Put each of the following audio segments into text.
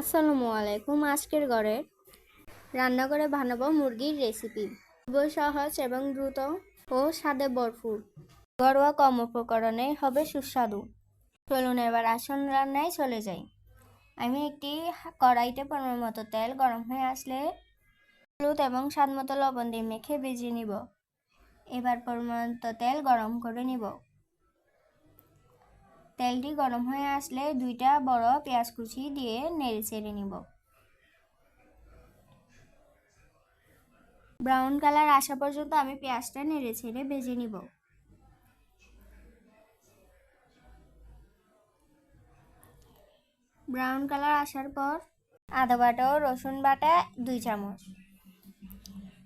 আসসালামু আলাইকুম আজকের ঘরে রান্না করে বানাবো মুরগির রেসিপি খুবই সহজ এবং দ্রুত ও স্বাদে ভরপুর। ঘরোয়া কম উপকরণে হবে সুস্বাদু। চলুন এবার আসন রান্নায় চলে যাই। আমি একটি কড়াইতে পনেরো মতো তেল গরম হয়ে আসলে হলুদ এবং স্বাদ মতো লবণ দিয়ে মেখে ভেজে নিব। এবার পরিমাণ মতো তেল গরম করে নিব। তেলটি গরম হয়ে আসলে দুইটা বড় পেঁয়াজ কুচি দিয়ে নেড়ে ছেড়ে নিব। ব্রাউন কালার আসা পর্যন্ত আমি পেঁয়াজটা নেড়ে ছেড়ে ভেজে নিব। ব্রাউন কালার আসার পর আদা বাটা ও রসুন বাটা দুই চামচ।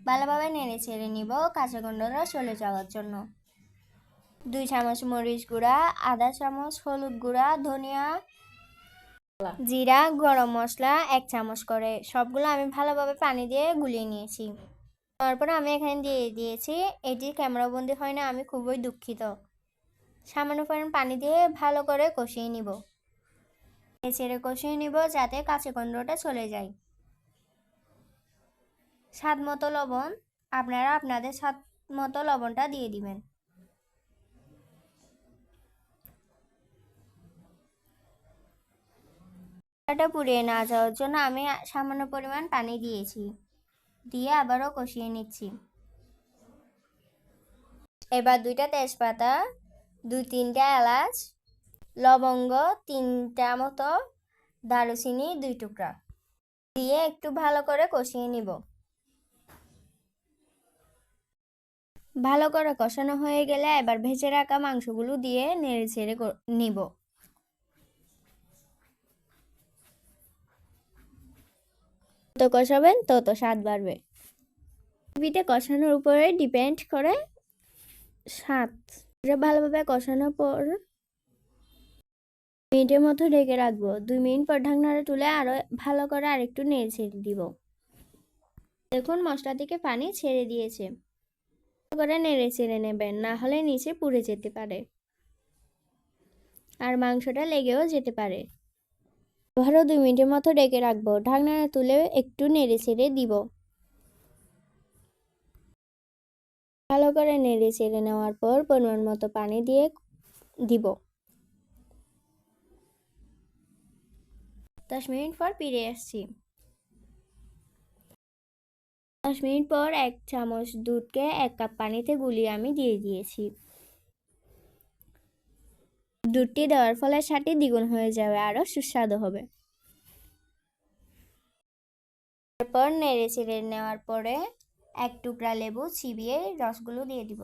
ভালোভাবে নেড়ে ছেড়ে নিব কাঁচা গন্ডরা চলে যাওয়ার জন্য। দুই চামচ মরিচ গুঁড়া আধা চামচ, হলুদ গুঁড়া, ধনিয়া জিরা, গরম মশলা এক চামচ করে। সবগুলো আমি ভালোভাবে পানি দিয়ে গুলিয়ে নিয়েছি। তারপরে আমি এখানে দিয়ে দিয়েছি, এটি ক্যামেরাবন্দি হয় না, আমি খুবই দুঃখিত। সামান্য পরিমাণ পানি দিয়ে ভালো করে কষিয়ে নিব। ছেড়ে কষিয়ে নিব যাতে কাঁচা গন্ধটা চলে যায়। স্বাদ মতো লবণ, আপনারা আপনাদের স্বাদ মতো লবণটা দিয়ে দিবেন। এটা পুড়িয়ে না যাওয়ার জন্য আমি সামান্য পরিমাণ পানি দিয়েছি। দিয়ে আবারও কষিয়ে নিচ্ছি। এবার দুইটা তেজপাতা, দুই তিনটা এলাচ, লবঙ্গ, তিনটা মতো দারুচিনি, দুই টুকরা দিয়ে একটু ভালো করে কষিয়ে নিব। ভালো করে কষানো হয়ে গেলে এবার ভেজে রাখা মাংসগুলো দিয়ে নেড়ে ছেড়ে নিব। যত কষাবেন তত স্বাদ বাড়বে। টিভিতে কষানোর উপরে ডিপেন্ড করে স্বাদ। ভালোভাবে কষানোর পর মিনিটের মতো ঢেকে রাখব। দুই মিনিট পর ঢাকনাটা তুলে আরও ভালো করে আরেকটু নেড়ে ছেড়ে দিব। দেখুন, মশলা থেকে পানি ছেড়ে দিয়েছে। করে নেড়ে ছেড়ে নেবেন, না হলে নিচে পুড়ে যেতে পারে। আর মাংসটা লেগেও যেতে পারে। আবারও দুই মিনিটের মতো ডেকে রাখব। ঢাকনাটা তুলে একটু নেড়ে ছেড়ে দিব। ভালো করে নেড়ে ছেড়ে নেওয়ার পর পরিমাণ মতো পানি দিয়ে দিব। দশ মিনিট পর ফিরে আসছি। দশ মিনিট পর এক চামচ দুধকে এক কাপ পানিতে গুলিয়ে আমি দিয়ে দিয়েছি। দুধটি দেওয়ার ফলে সাটি দ্বিগুণ হয়ে যাবে, আরও সুস্বাদু হবে। তারপর নেড়ে চেড়ে নেওয়ার পরে এক টুকরা লেবু চিবিয়ে রসগুলো দিয়ে দিব।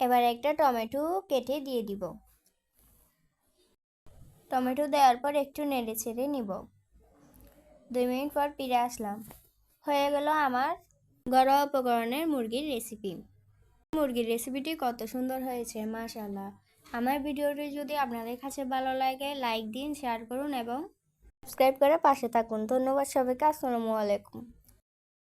এবার একটা টমেটো কেটে দিয়ে দিব। টমেটো দেওয়ার পর একটু নেড়ে ছেড়ে নিব। দুই মিনিট পর ফিরে আসলাম। হয়ে গেল আমার ঘরোয়া উপকরণের মুরগির রেসিপি। মুরগির রেসিপিটি কত সুন্দর হয়েছে মাশাল্লাহ আমার ভিডিওটি যদি আপনাদের কাছে ভালো লাগে লাইক দিন শেয়ার করুন এবং সাবস্ক্রাইব করে পাশে থাকুন। ধন্যবাদ সবাইকে, আসসালামু আলাইকুম।